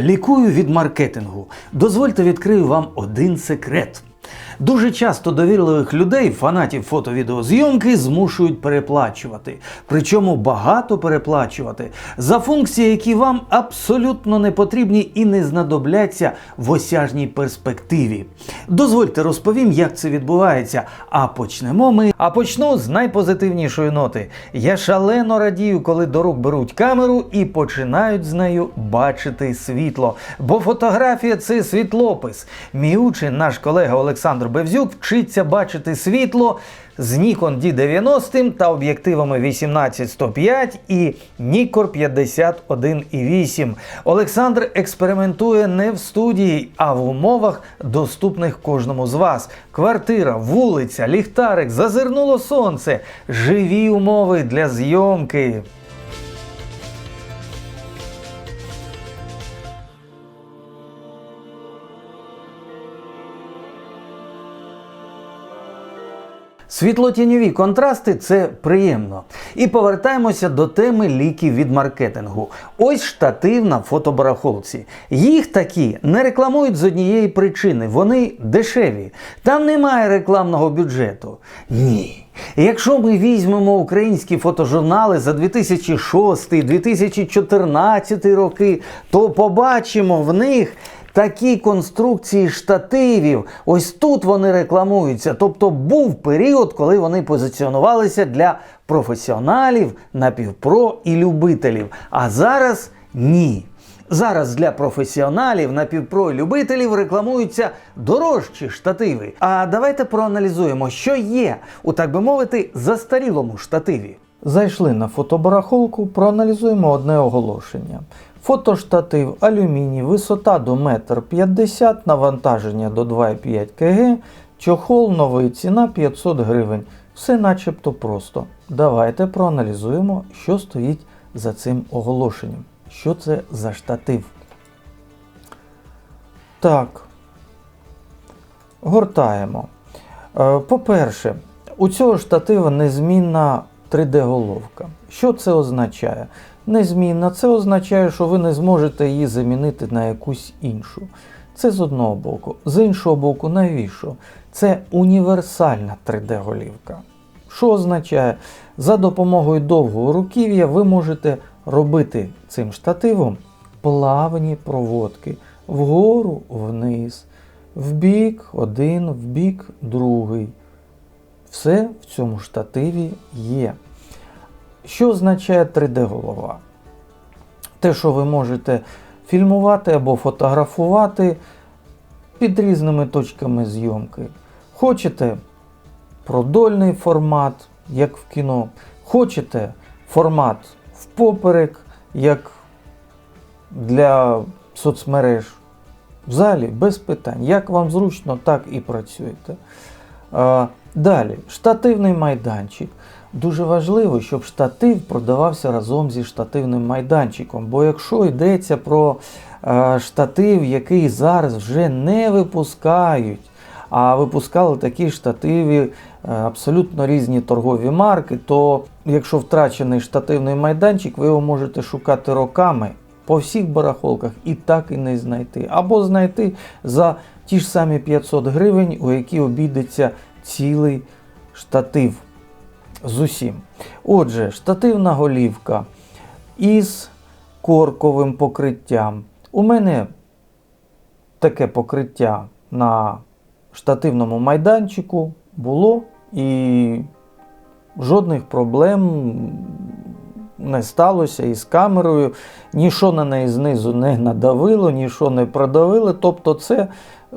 Лікую від маркетингу. Дозвольте відкрию вам один секрет. Дуже часто довірливих людей, фанатів фото-відеозйомки, змушують переплачувати. Причому багато переплачувати за функції, які вам абсолютно не потрібні і не знадобляться в осяжній перспективі. Дозвольте розповім, як це відбувається. А почнемо ми. А почну з найпозитивнішої ноти. Я шалено радію, коли до рук беруть камеру і починають з нею бачити світло. Бо фотографія це світлопис. Мій учень, наш колега Олександр Бевзюк, вчиться бачити світло з Nikon D90 та об'єктивами 18-105 і Nikkor 51,8. Олександр експериментує не в студії, а в умовах, доступних кожному з вас. Квартира, вулиця, ліхтарик, зазирнуло сонце, живі умови для зйомки. Світлотіньові контрасти це приємно. І повертаємося до теми ліків від маркетингу. Ось штатив на фотобарахолці. Їх такі не рекламують з однієї причини. Вони дешеві. Там немає рекламного бюджету. Ні. Якщо ми візьмемо українські фотожурнали за 2006-2014 роки, то побачимо в них такі конструкції штативів. Ось тут вони рекламуються. Тобто був період, коли вони позиціонувалися для професіоналів, напівпро і любителів. А зараз ні. Зараз для професіоналів, напівпро і любителів рекламуються дорожчі штативи. А давайте проаналізуємо, що є у так би мовити застарілому штативі. Зайшли на фотобарахолку, проаналізуємо одне оголошення. Фотоштатив алюміній, висота до 1,50 м, навантаження до 2,5 кг, чохол новий, ціна 500 гривень. Все начебто просто. Давайте проаналізуємо, що стоїть за цим оголошенням. Що це за штатив? Так. Гортаємо. Е, По-перше, у цього штатива незмінна 3D-головка. Що це означає? Незмінна це означає, що ви не зможете її замінити на якусь іншу. Це з одного боку. З іншого боку, навіщо? Це універсальна 3D-голівка. Що означає? За допомогою довгого руків'я ви можете робити цим штативом плавні проводки вгору, вниз, вбік один, вбік другий. Все в цьому штативі є. Що означає 3D-голова? Те, що ви можете фільмувати або фотографувати під різними точками зйомки. Хочете продольний формат, як в кіно, хочете формат впоперек, як для соцмереж. Взагалі, без питань. Як вам зручно, так і працюєте. Далі, штативний майданчик. Дуже важливо, щоб штатив продавався разом зі штативним майданчиком. Бо якщо йдеться про е, штатив, який зараз вже не випускають, а випускали такі штативи е, абсолютно різні торгові марки, то якщо втрачений штативний майданчик, ви його можете шукати роками по всіх барахолках і так і не знайти. Або знайти за ті ж самі 500 гривень, у які обійдеться цілий штатив з усім. Отже, штативна голівка із корковим покриттям. У мене таке покриття на штативному майданчику було і жодних проблем не сталося із камерою, нічого на неї знизу не надавило, нічого не продавило. Тобто, це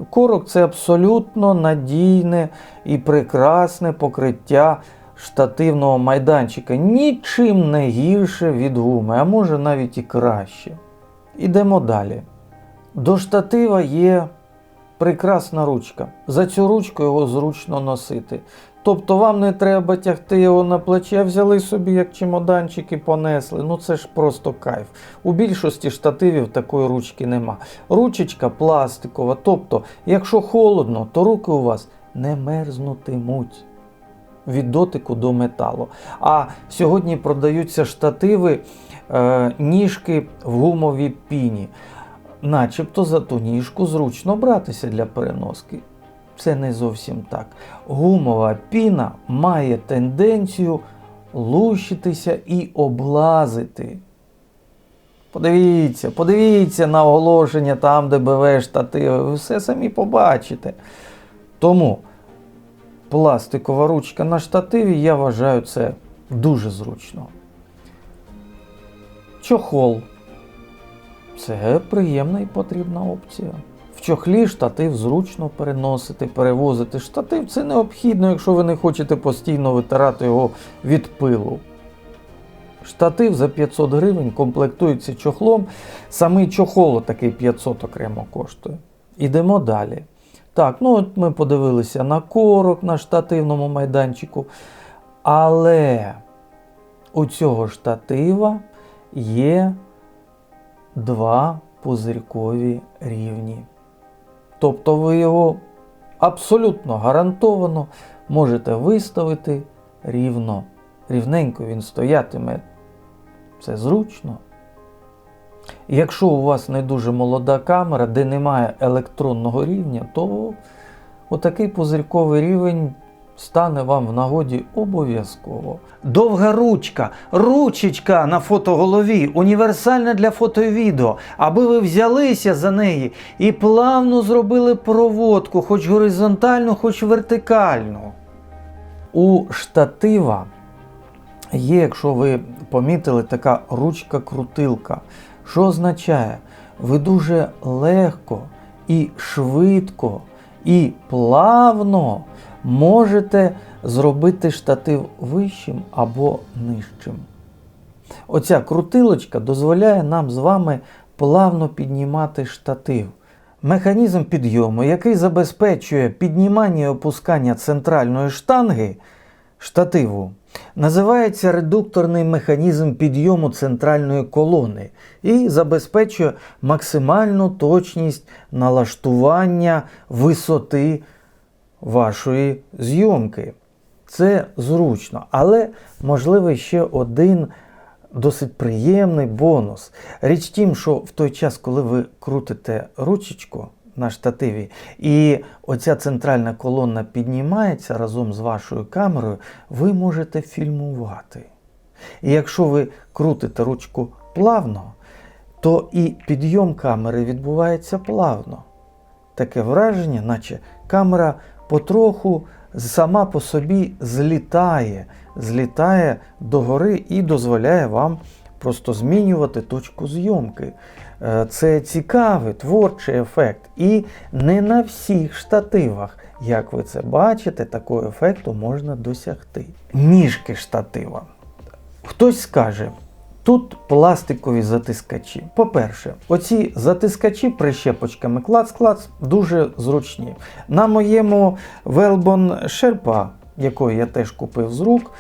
корок це абсолютно надійне і прекрасне покриття штативного майданчика. Нічим не гірше від гуми, а може навіть і краще. Ідемо далі. До штатива є прекрасна ручка. За цю ручку його зручно носити. Тобто вам не треба тягти його на плече, взяли собі як чемоданчик і понесли. Ну це ж просто кайф. У більшості штативів такої ручки нема. Ручечка пластикова. Тобто, якщо холодно, то руки у вас не мерзнутимуть від дотику до металу. А сьогодні продаються штативи, е, ніжки в гумовій піні. начебто за ту ніжку зручно братися для переноски. Це не зовсім так. Гумова піна має тенденцію лущитися і облазити. Подивіться, подивіться на оголошення там, де БВ штативи, ви все самі побачите. Тому пластикова ручка на штативі, я вважаю, це дуже зручно. Чохол. Це приємна і потрібна опція. В чохлі штатив зручно переносити, перевозити. Штатив це необхідно, якщо ви не хочете постійно витирати його від пилу. Штатив за 500 гривень комплектується чохлом. Самий чохол такий 500 окремо коштує. Ідемо далі. Так, ну от ми подивилися на корок на штативному майданчику. Але у цього штатива є два пузирькові рівні. Тобто ви його абсолютно гарантовано можете виставити рівно. Рівненько він стоятиме. Це зручно. Якщо у вас не дуже молода камера, де немає електронного рівня, то отакий пузирьковий рівень стане вам в нагоді обов'язково. Довга ручка, ручечка на фотоголові, універсальна для фото і відео, аби ви взялися за неї і плавно зробили проводку, хоч горизонтальну, хоч вертикальну. У штатива є, якщо ви помітили, така ручка-крутилка. Що означає? Ви дуже легко і швидко і плавно можете зробити штатив вищим або нижчим. Оця крутилочка дозволяє нам з вами плавно піднімати штатив. Механізм підйому, який забезпечує піднімання і опускання центральної штанги штативу, називається редукторний механізм підйому центральної колони і забезпечує максимальну точність налаштування висоти вашої зйомки. Це зручно, але можливий ще один досить приємний бонус. Річ тім, що в той час, коли ви крутите ручечку на штативі, і оця центральна колона піднімається разом з вашою камерою, ви можете фільмувати. І якщо ви крутите ручку плавно, то і підйом камери відбувається плавно. Таке враження, наче камера потроху сама по собі злітає, злітає догори і дозволяє вам просто змінювати точку зйомки. Е, Це цікавий творчий ефект. І не на всіх штативах, як ви це бачите, такого ефекту можна досягти. Ніжки штатива. Хтось скаже, тут пластикові затискачі. По-перше, оці затискачі прищепочками клац-клац дуже зручні. На моєму Велбон Sherpa, якої я теж купив з рук,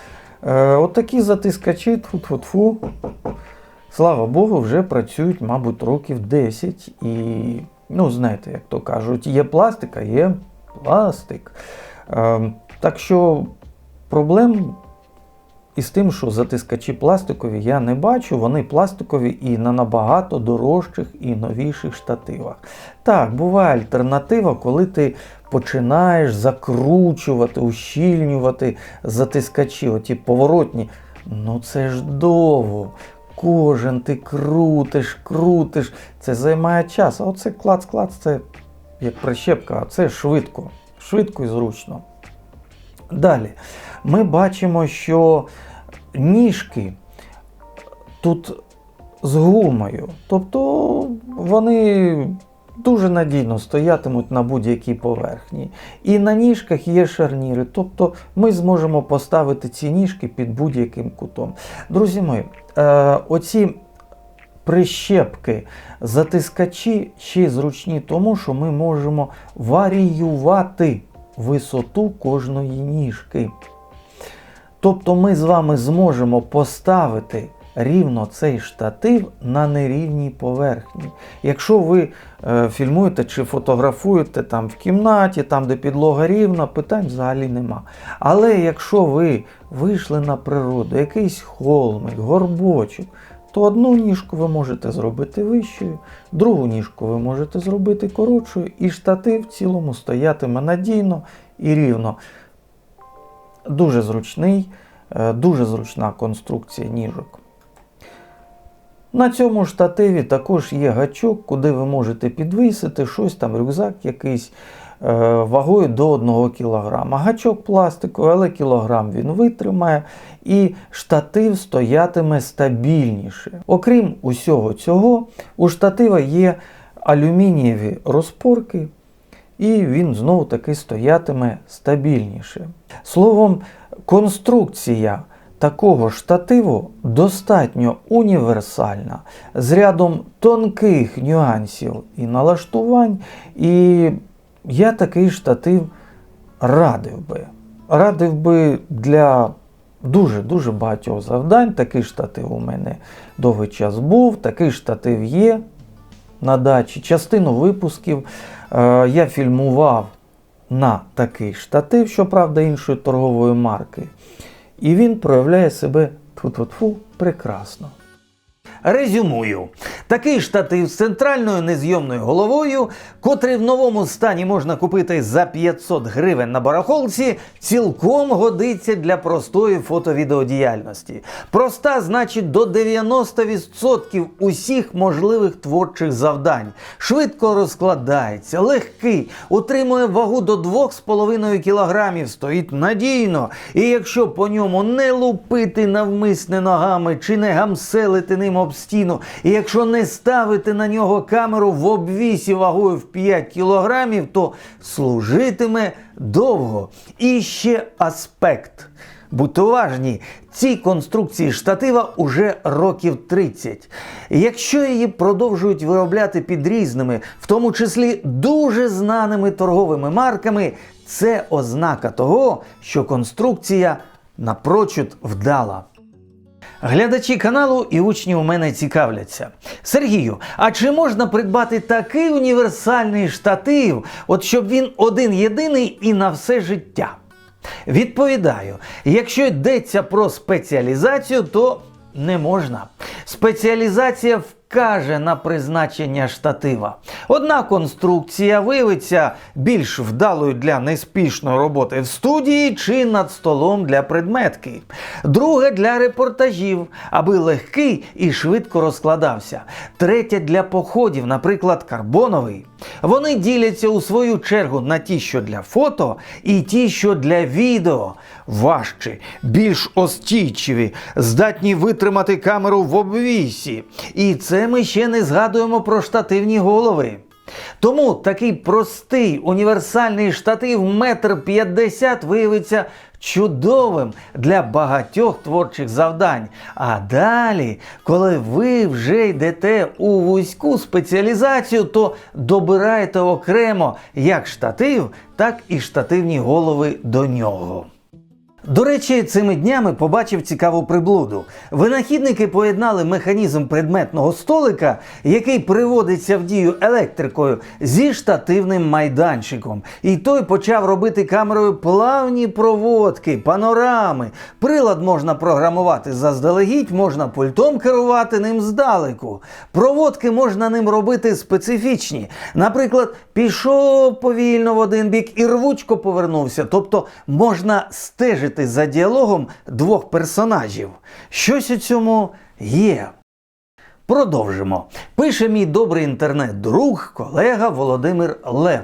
е, отакі затискачі, тфу-тфу-тфу, слава Богу, вже працюють, мабуть, років 10. І, ну, знаєте, як то кажуть, є пластик, а є пластик. Е, так що проблем із тим, що затискачі пластикові я не бачу, вони пластикові і на набагато дорожчих і новіших штативах. Так, буває альтернатива, коли ти починаєш закручувати, ущільнювати затискачі, оті поворотні. Ну це ж довго. Кожен ти крутиш, крутиш, це займає час. А оце клац-клац, це як прищепка, а це швидко, швидко і зручно. Далі ми бачимо, що ніжки тут з гумою, тобто вони дуже надійно стоятимуть на будь-якій поверхні. І на ніжках є шарніри, тобто ми зможемо поставити ці ніжки під будь-яким кутом. Друзі мої, е, оці прищепки, затискачі ще зручні, тому що ми можемо варіювати висоту кожної ніжки. Тобто ми з вами зможемо поставити рівно цей штатив на нерівній поверхні. Якщо ви е, фільмуєте чи фотографуєте там в кімнаті, там де підлога рівна, питань взагалі нема. Але якщо ви вийшли на природу, якийсь холмик, горбочок, то одну ніжку ви можете зробити вищою, другу ніжку ви можете зробити коротшою, і штатив в цілому стоятиме надійно і рівно. Дуже зручний, е, дуже зручна конструкція ніжок. На цьому штативі також є гачок, куди ви можете підвісити щось там, рюкзак якийсь е, вагою до 1 кг. Гачок пластиковий, але кілограм він витримає, і штатив стоятиме стабільніше. Окрім усього цього, у штатива є алюмінієві розпорки, і він знову таки стоятиме стабільніше. Словом, конструкція такого штативу достатньо універсальна, з рядом тонких нюансів і налаштувань, і я такий штатив радив би. Радив би для дуже-дуже багатьох завдань. Такий штатив у мене довгий час був, такий штатив є на дачі. Частину випусків е, я фільмував на такий штатив, щоправда, іншої торгової марки. І він проявляє себе тфу-тфу-тфу прекрасно. Резюмую, такий штатив з центральною незйомною головою, котрий в новому стані можна купити за 500 гривень на барахолці, цілком годиться для простої фото-відеодіяльності. Проста значить до 90% усіх можливих творчих завдань. Швидко розкладається, легкий, утримує вагу до 2,5 кг, стоїть надійно. І якщо по ньому не лупити навмисне ногами чи не гамселити ним об стіну, і якщо не ставити на нього камеру в обвісі вагою в 5 кілограмів, то служитиме довго. І ще аспект. Будьте уважні, цій конструкції штатива уже років 30. Якщо її продовжують виробляти під різними, в тому числі дуже знаними торговими марками, це ознака того, що конструкція напрочуд вдала. Глядачі каналу і учні у мене цікавляться. Сергію, а чи можна придбати такий універсальний штатив, от щоб він один єдиний і на все життя? Відповідаю, якщо йдеться про спеціалізацію, то не можна. Спеціалізація вкаже на призначення штатива. Одна конструкція виявиться більш вдалою для неспішної роботи в студії чи над столом для предметки. Друге для репортажів, аби легкий і швидко розкладався. Третє для походів, наприклад, карбоновий. Вони діляться у свою чергу на ті, що для фото, і ті, що для відео. Важчі, більш остійчиві, здатні витримати камеру в обвісі. І це ми ще не згадуємо про штативні голови. Тому такий простий універсальний штатив метр п'ятдесят виявиться чудовим для багатьох творчих завдань. А далі, коли ви вже йдете у вузьку спеціалізацію, то добираєте окремо як штатив, так і штативні голови до нього. До речі, цими днями побачив цікаву приблуду. Винахідники поєднали механізм предметного столика, який приводиться в дію електрикою, зі штативним майданчиком. І той почав робити камерою плавні проводки, панорами. Прилад можна програмувати заздалегідь, можна пультом керувати ним здалеку. Проводки можна ним робити специфічні. Наприклад, пішов повільно в один бік і рвучко повернувся. Тобто можна стежити за діалогом двох персонажів. Щось у цьому є. Продовжимо. Пише мій добрий інтернет-друг, колега Володимир Лев.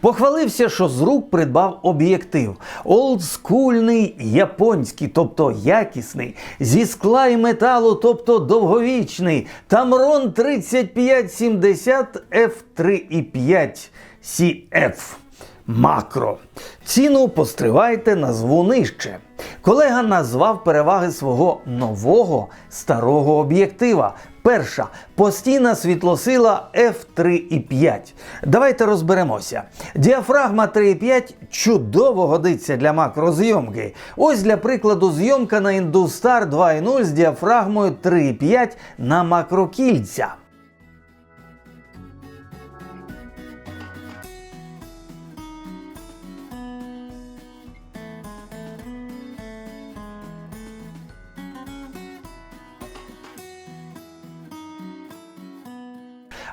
Похвалився, що з рук придбав об'єктив. Олдскульний японський, тобто якісний, зі скла і металу, тобто довговічний. Тамрон 3570 F3,5 CF. Макро. Ціну постривайте, назву нижче. Колега назвав переваги свого нового старого об'єктива. Перша постійна світлосила F3,5. Давайте розберемося. Діафрагма 3,5 чудово годиться для макрозйомки. Ось для прикладу зйомка на Industar 2.0 з діафрагмою 3,5 на макрокільця.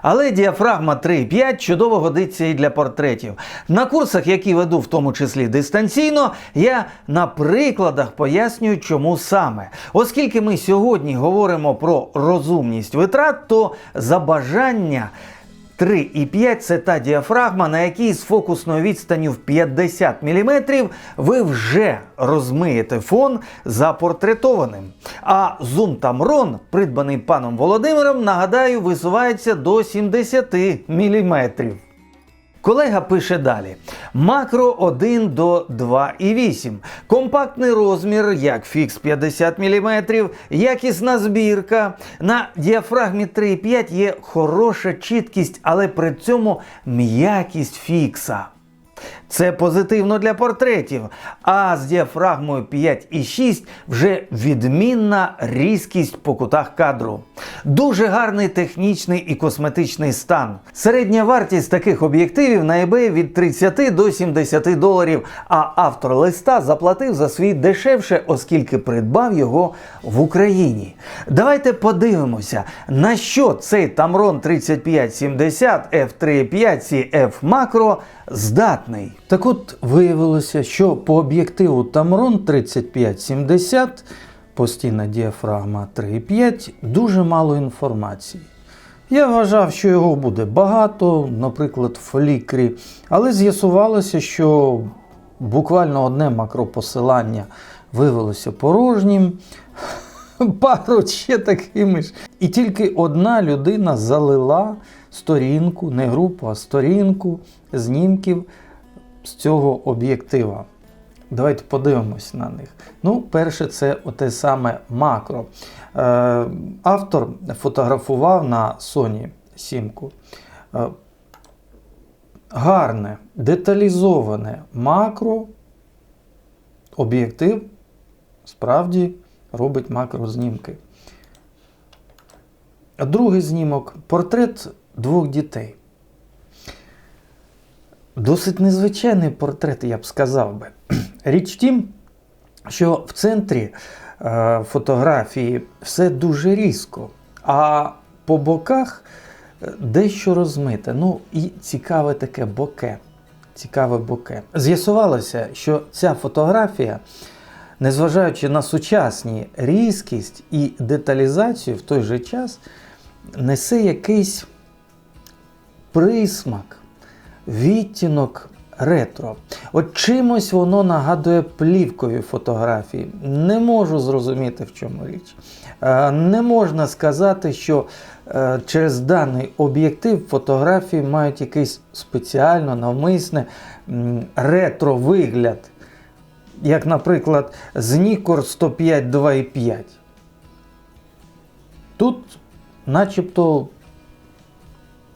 Але діафрагма 3,5 чудово годиться і для портретів. На курсах, які веду, в тому числі дистанційно, я на прикладах пояснюю, чому саме. Оскільки ми сьогодні говоримо про розумність витрат, то за бажання 3,5 це та діафрагма, на якій з фокусною відстанню в 50 мм ви вже розмиєте фон запортретованим. А зум Tamron, придбаний паном Володимиром, нагадаю, висувається до 70 мм. Колега пише далі: макро 1 до 2,8. Компактний розмір, як фікс 50 мм, якісна збірка. На діафрагмі 3,5 є хороша чіткість, але при цьому м'якість фікса. Це позитивно для портретів. А з діафрагмою 5,6 вже відмінна різкість по кутах кадру. Дуже гарний технічний і косметичний стан. Середня вартість таких об'єктивів на eBay від 30 до 70 доларів. А автор листа заплатив за свій дешевше, оскільки придбав його в Україні. Давайте подивимося, на що цей Tamron 3570 F3.5 CF Macro здатний. Так от виявилося, що по об'єктиву Tamron 3570 постійна діафрагма 3,5 дуже мало інформації. Я вважав, що його буде багато, наприклад, в флікрі, але з'ясувалося, що буквально одне макропосилання виявилося порожнім, пару ще такими ж. І тільки одна людина залила сторінку, не групу, а сторінку знімків з цього об'єктива. Давайте подивимось на них. Ну, перше, це оте саме макро. Е, автор фотографував на Sony 7. Е, гарне, деталізоване макро. Об'єктив справді робить макрознімки. Другий знімок портрет двох дітей. Досить незвичайний портрет, я б сказав би. Річ в тім, що в центрі е, фотографії все дуже різко, а по боках е, дещо розмите. Ну і цікаве таке боке. Цікаве боке. З'ясувалося, що ця фотографія, незважаючи на сучасні різкість і деталізацію, в той же час несе якийсь присмак, відтінок ретро. От чимось воно нагадує плівкові фотографії. Не можу зрозуміти, в чому річ. Е, Не можна сказати, що е, через даний об'єктив фотографії мають якийсь спеціально навмисне ретро-вигляд. Як, наприклад, з Nikkor 105 2.5. Тут начебто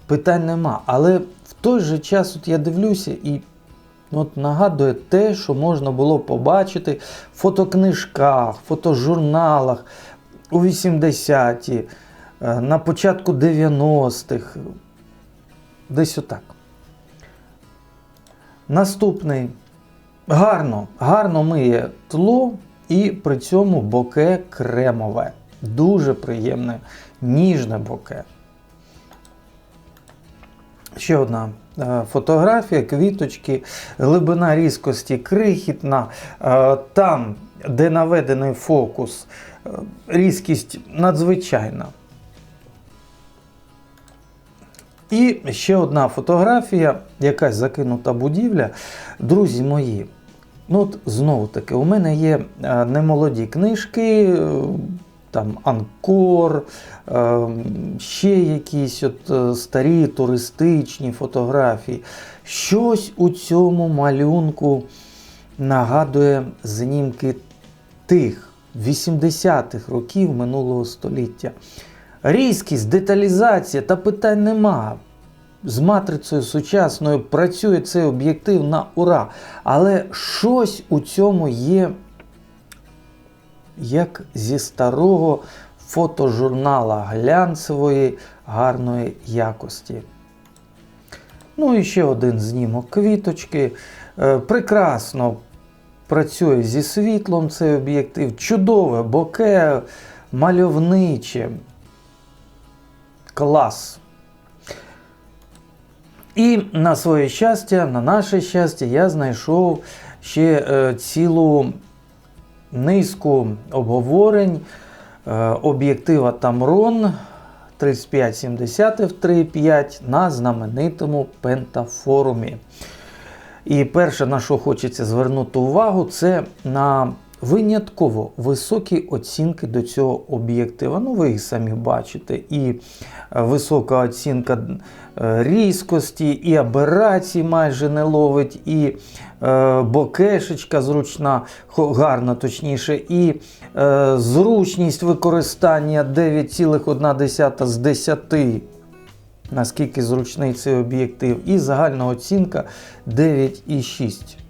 питань нема. Але той же час от я дивлюся і от нагадує те, що можна було побачити в фотокнижках, фотожурналах у 80-ті, е, на початку 90-х. Десь отак. Наступний. Гарно, гарно миє тло і при цьому боке кремове. Дуже приємне, ніжне боке. Ще одна е, фотографія, квіточки, глибина різкості крихітна. Е, Там, де наведений фокус, е, різкість надзвичайна. І ще одна фотографія, якась закинута будівля. Друзі мої, ну от знову таки, у мене є немолоді книжки, там Анкор, е, ще якісь от е, старі туристичні фотографії. Щось у цьому малюнку нагадує знімки тих 80-х років минулого століття. Різкість, деталізація та питань нема. З матрицею сучасною працює цей об'єктив на ура. Але щось у цьому є, як зі старого фотожурнала глянцевої гарної якості. Ну і ще один знімок квіточки. Е, Прекрасно працює зі світлом цей об'єктив. Чудове, боке, мальовниче. Клас. І на своє щастя, на наше щастя, я знайшов ще е, цілу низку обговорень об'єктива Tamron 3570 f 3.5 на знаменитому пентафорумі. І перше, на що хочеться звернути увагу, це на винятково високі оцінки до цього об'єктива. Ну, ви їх самі бачите. І е, висока оцінка е, різкості, і аберації майже не ловить, і е, бокешечка зручна, гарна точніше, і е, зручність використання 9,1 з 10 наскільки зручний цей об'єктив, і загальна оцінка 9,6.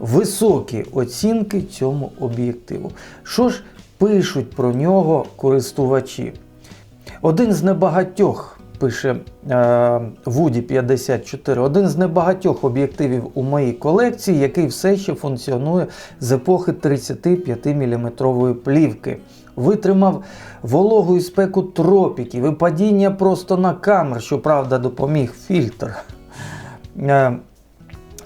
Високі оцінки цьому об'єктиву. Що ж пишуть про нього користувачі? Один з небагатьох, пише е, Вуді 54, один з небагатьох об'єктивів у моїй колекції, який все ще функціонує з епохи 35 мм плівки. Витримав вологу і спеку тропіків і падіння просто на камер, щоправда, допоміг фільтр.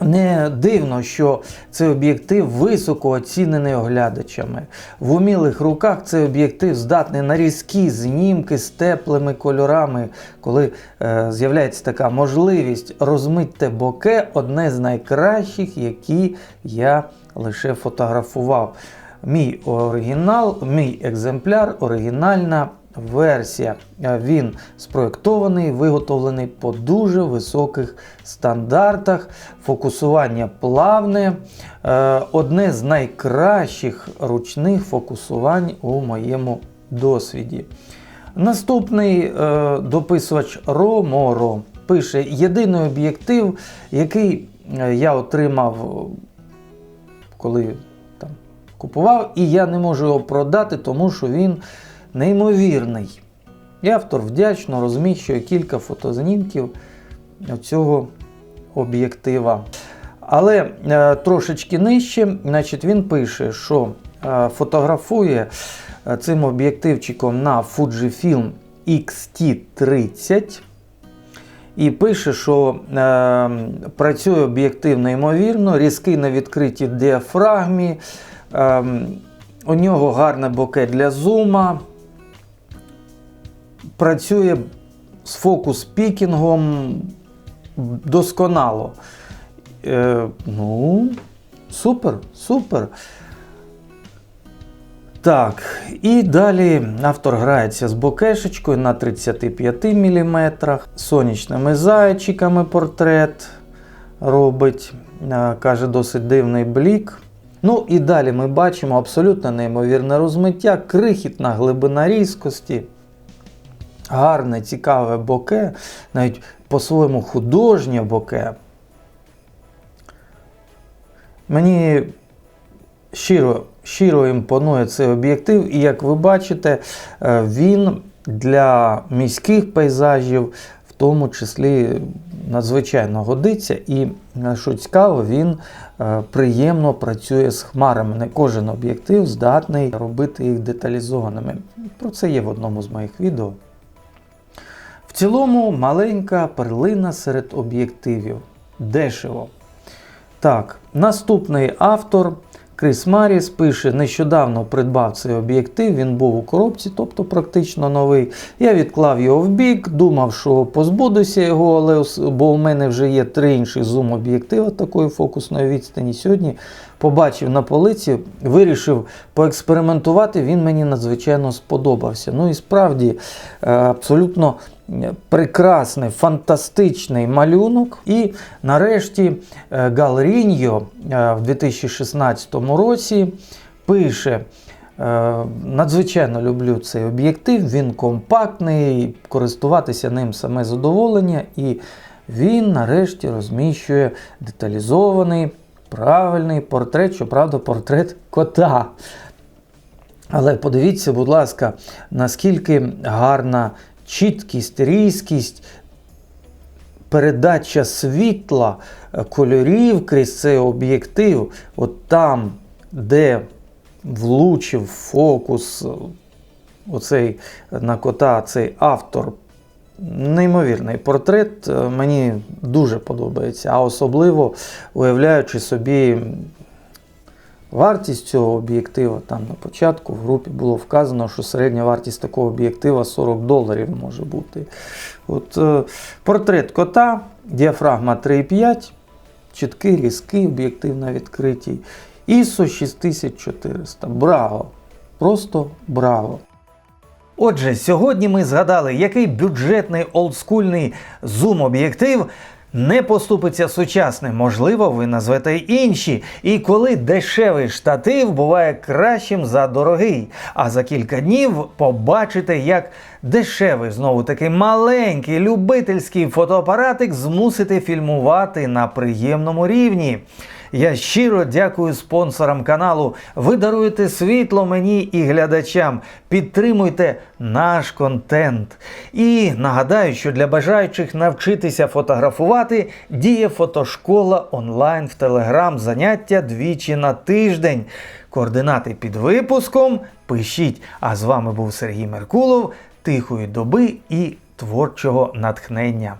Не дивно, що цей об'єктив високо оцінений оглядачами. В умілих руках цей об'єктив здатний на різкі знімки з теплими кольорами. Коли е, з'являється така можливість розмити боке, одне з найкращих, які я лише фотографував. Мій оригінал, мій екземпляр, оригінальна версія. Е, Він спроєктований, виготовлений по дуже високих стандартах. Фокусування плавне, Е, одне з найкращих ручних фокусувань у моєму досвіді. Наступний е, дописувач Роморо пише: єдиний об'єктив, який я отримав, коли там купував, і я не можу його продати, тому що він неймовірний. І автор вдячно розміщує кілька фотознімків цього об'єктива. Але е, трошечки нижче, значить, він пише, що е, фотографує е, цим об'єктивчиком на Fujifilm XT30. І пише, що е, працює об'єктив неймовірно, різкий на відкритій діафрагмі. Е, у нього гарне боке для зума. Працює з фокус-пікінгом досконало. Е, ну, супер, супер. Так, і далі автор грається з бокешечкою на 35 мм, сонячними зайчиками портрет робить, е, каже, досить дивний блік. Ну і далі ми бачимо абсолютно неймовірне розмиття, крихітна глибина різкості, гарне, цікаве боке, навіть по-своєму художнє боке. Мені щиро, щиро імпонує цей об'єктив, і як ви бачите, е, він для міських пейзажів в тому числі надзвичайно годиться. І, е, що цікаво, він е, приємно працює з хмарами. Не кожен об'єктив здатний робити їх деталізованими. Про це є в одному з моїх відео. Цілому маленька перлина серед об'єктивів. Дешево. Так, наступний автор Крис Маріс пише: нещодавно придбав цей об'єктив, він був у коробці, тобто практично новий. Я відклав його в бік, думав, що позбудуся його, але бо у мене вже є три інші зум-об'єктива такої фокусної відстані. Сьогодні побачив на полиці, вирішив поекспериментувати. Він мені надзвичайно сподобався. Ну і справді е, абсолютно прекрасний, фантастичний малюнок. І нарешті е, Галріньо е, в 2016 році пише. Е, Надзвичайно люблю цей об'єктив, він компактний, користуватися ним саме задоволення, і він нарешті розміщує деталізований, правильний портрет, щоправда, портрет кота. Але подивіться, будь ласка, наскільки гарна чіткість, різкість, передача світла, е, кольорів крізь цей об'єктив, от там, де влучив фокус, е, оцей на кота, цей автор. Неймовірний портрет, е, мені дуже подобається, а особливо уявляючи собі вартість цього об'єктива. Там на початку в групі було вказано, що середня вартість такого об'єктива 40 доларів може бути. От, е, портрет кота, діафрагма 3,5, чіткий, різкий об'єктив на відкритій. ISO 6400. Браво! Просто браво! Отже, сьогодні ми згадали, який бюджетний олдскульний зум-об'єктив не поступиться сучасним. Можливо, ви назвете інші. І коли дешевий штатив буває кращим за дорогий. А за кілька днів побачите, як дешевий, знову таки маленький любительський фотоапаратик змусити фільмувати на приємному рівні. Я щиро дякую спонсорам каналу. Ви даруєте світло мені і глядачам. Підтримуйте наш контент. І нагадаю, що для бажаючих навчитися фотографувати діє фотошкола онлайн в Телеграм. Заняття двічі на тиждень. Координати під випуском пишіть. А з вами був Сергій Меркулов. Тихої доби і творчого натхнення.